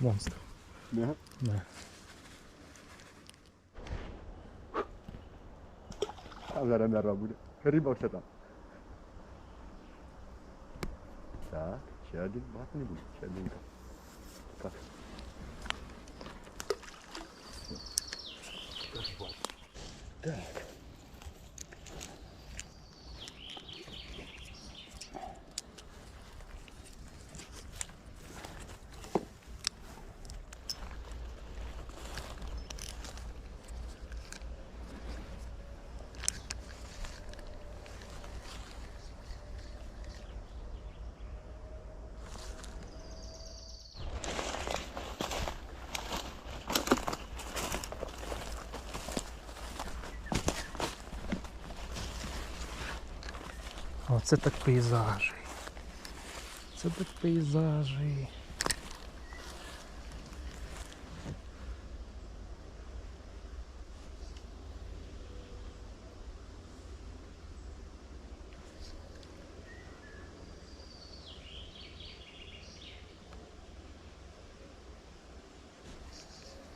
монстр. Да? Да. А зараз нерва буде. Риба все там. Так, ще один, багато Оце так пейзажі. Це так пейзажі.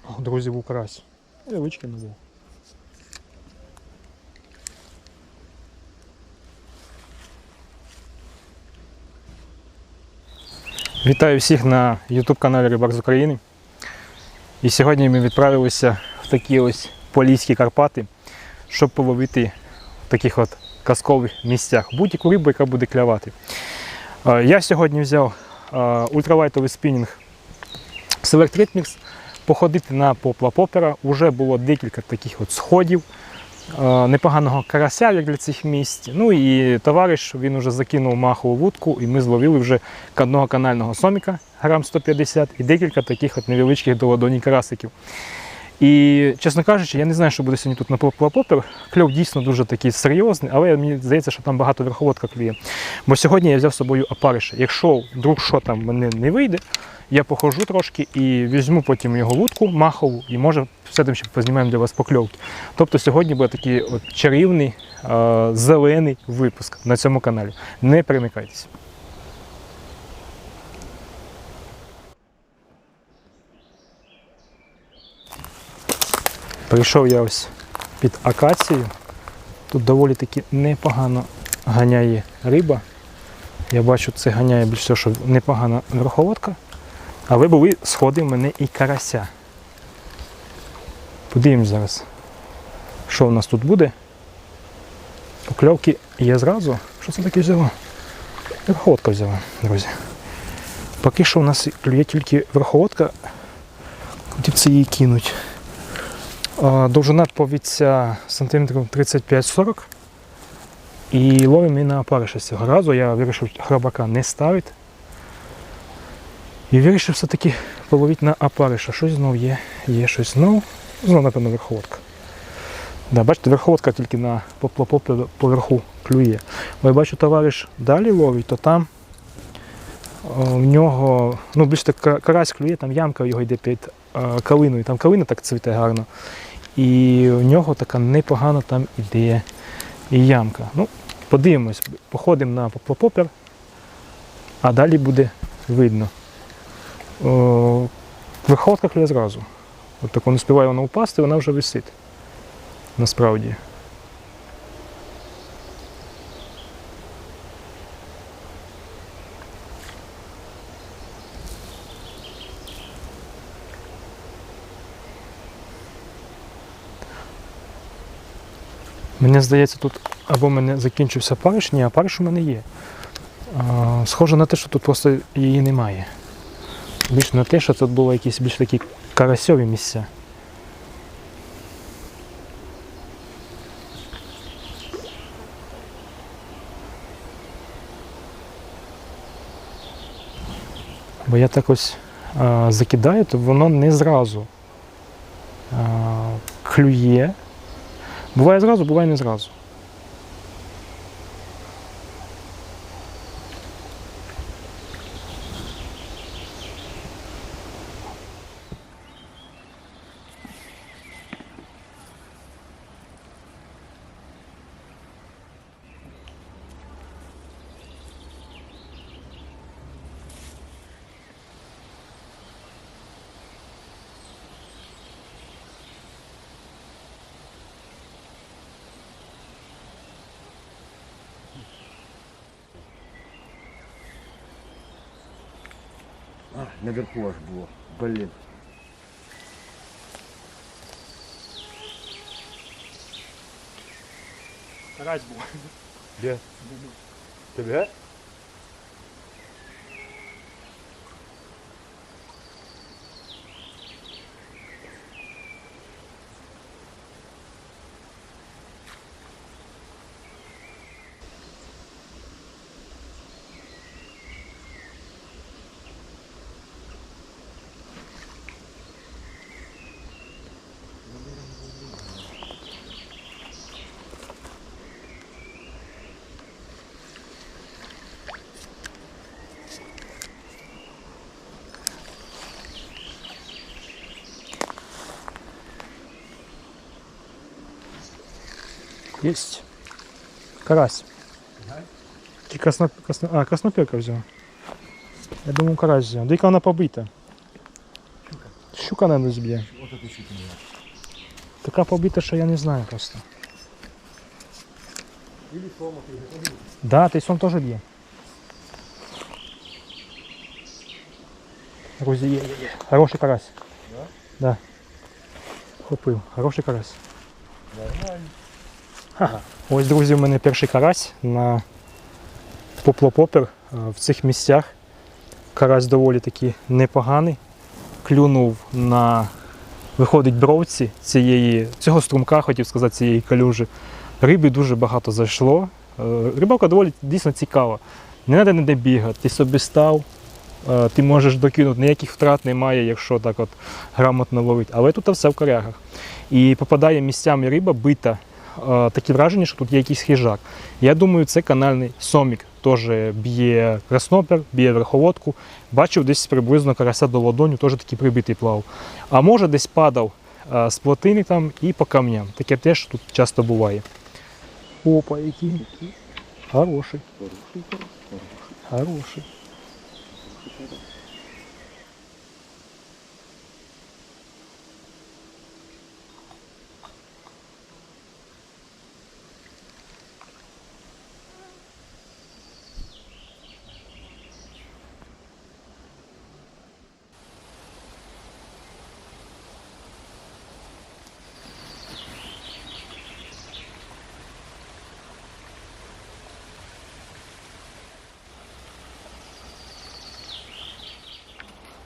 О, Друзі, був карась. Невеличкий не був. Вітаю всіх на YouTube каналі Рибак з України. І сьогодні ми відправилися в такі ось Поліські Карпати, щоб половити в таких от казкових місцях будь-яку рибу, яка буде клявати. Е, Я сьогодні взяв е, ультралайтовий спінінг Select Rhythmics, походити на попла попера. Уже було декілька таких от сходів. Е, Непоганого карася як для цих місць. Ну і товариш він вже закинув махову вудку, і ми зловили вже одного канального соміка грам 150 і декілька таких от невеличких долодоні карасиків. І, чесно кажучи, я не знаю, що буде сьогодні тут на попер. Кльов дійсно дуже такий серйозний, але мені здається, що там багато верховодка клює. Бо сьогодні я взяв з собою опариша. Якщо вдруг що там мене не вийде, я похожу трошки і візьму потім його вудку махову, і може все тим ще познімаємо для вас покльовки. Тобто сьогодні буде такий от чарівний зелений випуск на цьому каналі. Не перемикайтеся. Прийшов я ось під акацією. Тут доволі таки непогано ганяє риба. Я бачу, це ганяє більше, всього, що непогана верховодка. Але були сходи в мене і карася. Подивимось зараз, що в нас тут буде. Покльовки є зразу. Що це таке взяло? Верховодка взяла, друзі. Поки що у нас клює тільки верховодка. Хотів це її кинуть. Довжина повіця сантиметрів 35-40. І ловимо і на опариша цього разу. Я вирішив храбака не ставити. І вирішив все-таки половити на опариша. Щось знов є. Є щось знов. Знов, напевно, верховодка. Да, бачите, верховодка тільки на поверху клює. Бо я бачу, товариш далі ловить, то там в нього, ну більше так карась клює, там ямка його йде під е, калиною. Там калина так цвіте гарно. І в нього така непогана там ідея і ямка. Ну, подивимось, походимо на поплапопер, а далі буде видно. Верховка клює зразу. От так не співає вона упасти, вона вже висить. Насправді. Мені здається, тут або в мене закінчився париш, ні, а париш у мене є. Схоже на те, що тут просто її немає. Більш на те, що тут були якісь більш такі карасьові місця. Бо я так ось а, закидаю, то воно не зразу а, клює. Буває зразу, буває не зразу. Наверху аж было. Блин. Карась был. Где? Тебе? Есть. Карась. Чи красно, красно, а, краснопірка взяв. Я думав, карась взяв. Дика вона побита. Щука не зб'є. Ото ти щуки не Така побита, що я не знаю просто. Ілі сома ти готовий? Да, той сон теж б'є. Друзі, є, є, є. Хороший карась. Да? Да. Хопив. Хороший карась. Нормально. Ага. Ось, друзі, у мене перший карась на поплопопер в цих місцях. Карась доволі таки непоганий. Клюнув на виходить бровці цієї, цього струмка, хотів сказати, цієї калюжі. Риби дуже багато зайшло. Е, Рибалка доволі дійсно цікава. Не треба ніде бігати, ти собі став, е, ти можеш докинути, ніяких втрат немає, якщо так от грамотно ловити. Але тут все в корягах. І попадає місцями риба бита е, таке враження, що тут є якийсь хижак. Я думаю, це канальний сомік. Теж б'є краснопер, б'є верховодку. Бачив десь приблизно карася до ладоню, теж такий прибитий плав. А може десь падав е, з плотини там і по камням. Таке теж тут часто буває. Опа, який. Хороший, Хороший, хороший.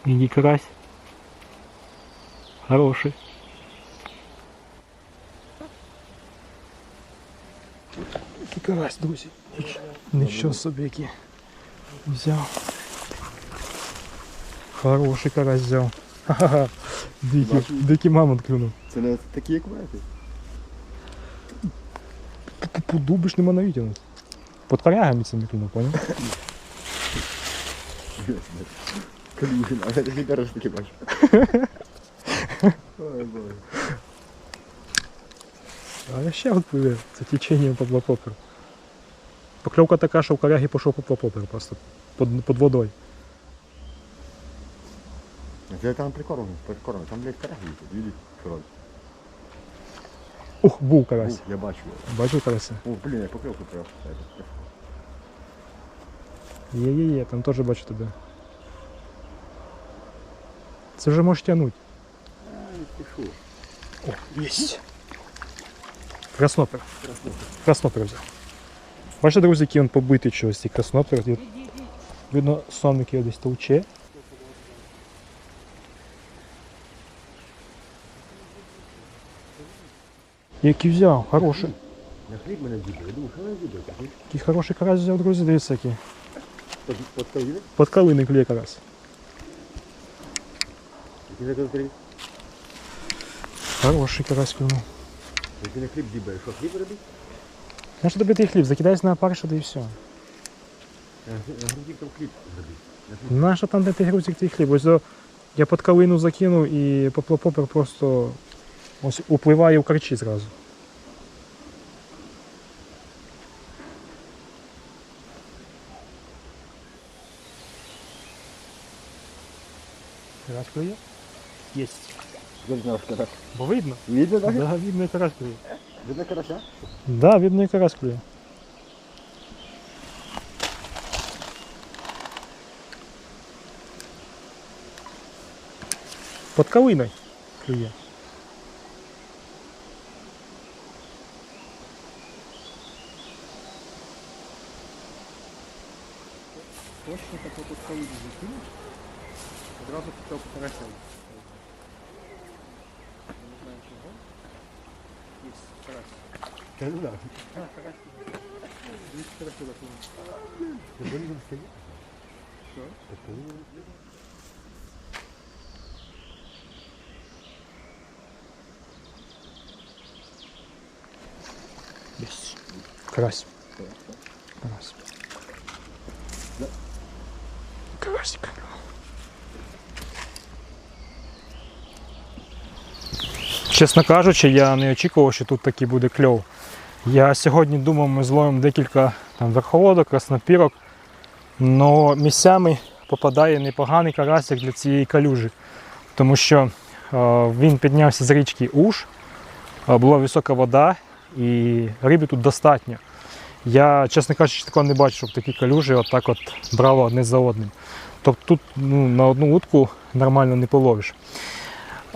хороший. Мини карась. Хороший. Який карась, друзі. Нічого собі який. Взяв. Хороший карась взяв. Ха-ха-ха. Дикий, Бачив? дикий мамонт клюнув. Це не такі, як мети. Пу дубиш нема навіть. Под корягами це не клюнув, поняв? Калюжин, а я тільки раз таки бачу. Ой, боже. А я ще от пливе. Це течення поплопопер. Покльовка така, що в корягі пішов поплопопер просто. Под, под водою. Це там прикормлений, прикормлений. Там, блядь, караги є, видиш, король. Ух, був карась. Ух, Я бачу. його. Бачив карася? О, блін, я покривку прав. Є-є-є, там теж бачу тебе. Це вже можеш тягнути. О, єсть. Краснопер. Краснопер взяв. Бачите, друзі, який він побитий чогось, цей краснопер. Видно, сонник його десь товче. Який взяв, хороший. На хліб мене діде. Я думаю, що мене діде? Який хороший карась взяв, друзі, дивіться який. Под калини клює карась. Який закон хліб? Хороший карась клюнув. Який на хліб дібає? Що, хліб робить? На що тобі той хліб? Закидаєш на парша, да і все. На грудів там хліб робить. Наша там де ти грузик твій хліб? Ось до- я під калину закинув і поплопопер просто ось upливає в карчі зразу. Карась клює? Знав, що. Бо видно? Видно, так? Да, видно і карась клює. Видно карася? Да, видно і карась клює. Под калиною клює. Точно так от калину закинуть. Одразу хотів карася. Не знаю чого. Є карась. Та ну да. А, карась. Двісті карасів закинув. Ти будеш там стояти? Що? Та коли вони- Есть. Карась. Карась. Да. Карасик. Чесно кажучи, я не очікував, що тут такий буде кльов. Я сьогодні думав, ми зловимо декілька там, верховодок, краснопірок, але місцями попадає непоганий карасик для цієї калюжі, тому що е, він піднявся з річки Уж, е, була висока вода, і риби тут достатньо. Я, чесно кажучи, такого не бачу, щоб такі калюжі отак от брало одне за одним. Тобто тут ну, на одну утку нормально не половиш.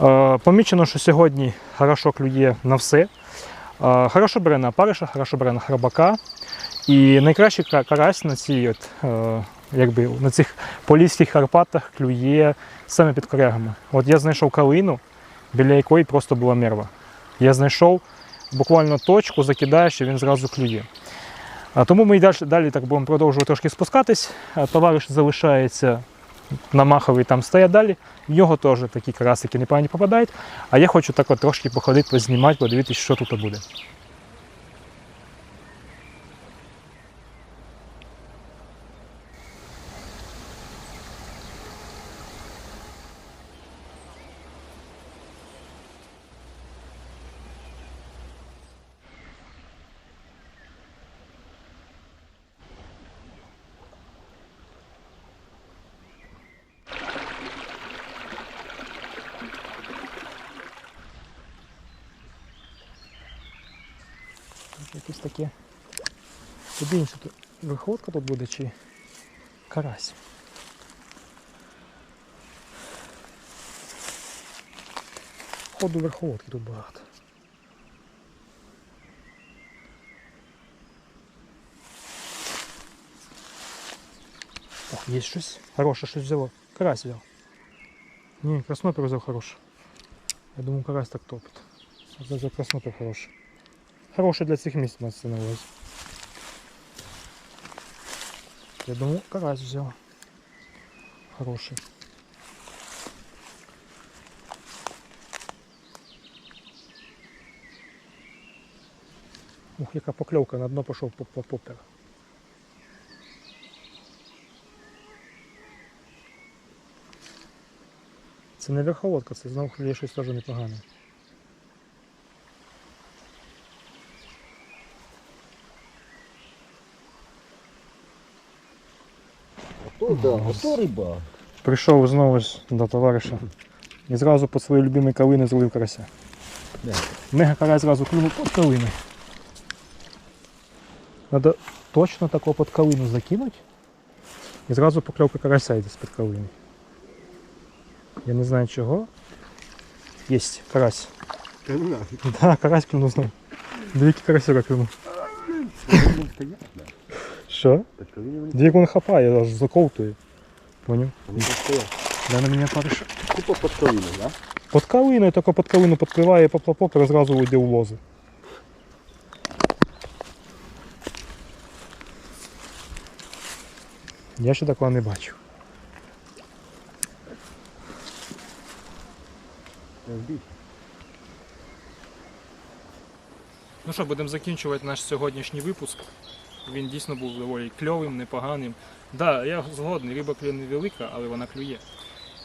Е, помічено, що сьогодні хорошо клює на все. Е, хорошо бере на париша, хорошо бере на храбака. І найкращий карась на, цій от, е, якби, на цих поліських Карпатах клює саме під корягами. От я знайшов калину, біля якої просто була мерва. Я знайшов буквально точку, закидаєш, і він зразу клює. Тому ми і далі, далі так будемо продовжувати трошки спускатись. Товариш залишається на маховий там стоять далі. В нього теж такі карасики непогані попадають. А я хочу так от трошки походити, познімати, подивитися, що тут буде. Якесь таке. Подивимося, тут виходка тут буде чи карась. Ходу верховодки тут багато. Ох, є щось хороше, щось взяло. Карась взяв. Ні, краснопер взяв хороший. Я думаю, карась так топить. За краснопер хороший. Хороший для цих місць мається на увазі. Я думаю, карась взяв. Хороший. Ух, яка покльовка, на дно пішов по по- попер. Це не верховодка, це знову є щось теж непогане. Ото да, ото риба. Прийшов знову ж до товариша і зразу по своїй любимій калини зловив карася. Да. Мега карась зразу клюнув під калини. Надо точно тако під калину закинути. І зразу покльовка карася йде з-під калини. Я не знаю чого. Єсть карась. Ну. Да, карась клюнув знову. Двійки карасюка клюнув коли вони стоять, да. Що? Вони він хапає, аж заковтує. Поняв? Дай на мене париша. Тупо під коліно, да? Под калиною, тільки під калину підкриває поп-поп і зразу йде у лози. Я ще такого не бачив. Ну що, будемо закінчувати наш сьогоднішній випуск. Він дійсно був доволі кльовим, непоганим. Так, да, я згодний, риба клює невелика, але вона клює.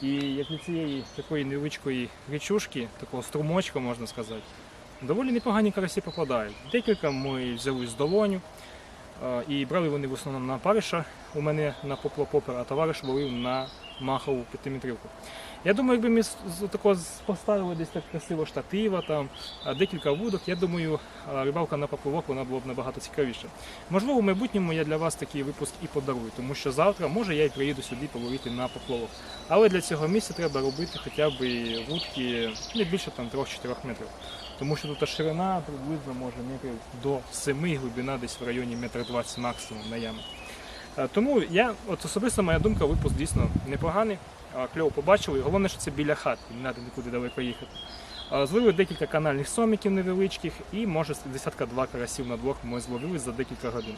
І як для цієї такої невеличкої річушки, такого струмочка, можна сказати, доволі непогані карасі попадають. Декілька ми взяли з долоню. І брали вони в основному на париша. у мене на поплопопер, а товариш ловив на махову п'ятиметрівку. Я думаю, якби ми поставили десь так красиво штатива, там, декілька вудок, я думаю, рибалка на поплавок вона була б набагато цікавіша. Можливо, в майбутньому я для вас такий випуск і подарую, тому що завтра, може, я і приїду сюди половити на поплавок. Але для цього місця треба робити хоча б вудки не більше там 3-4 метрів. Тому що тут ширина приблизно може метрів до 7, глибина десь в районі 1,20 м максимум на ямі. Е, Тому я, от особисто моя думка, випуск дійсно непоганий. Кльово побачили. Головне, що це біля хат, не треба нікуди далеко їхати. Зловили декілька канальних соміків невеличких і може десятка два карасів на двох ми зловили за декілька годин.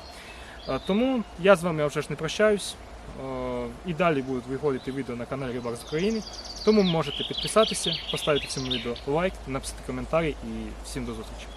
Тому я з вами вже ж не прощаюсь. І далі будуть виходити відео на каналі Рибак з України. Тому можете підписатися, поставити цьому відео лайк, написати коментарі і всім до зустрічі.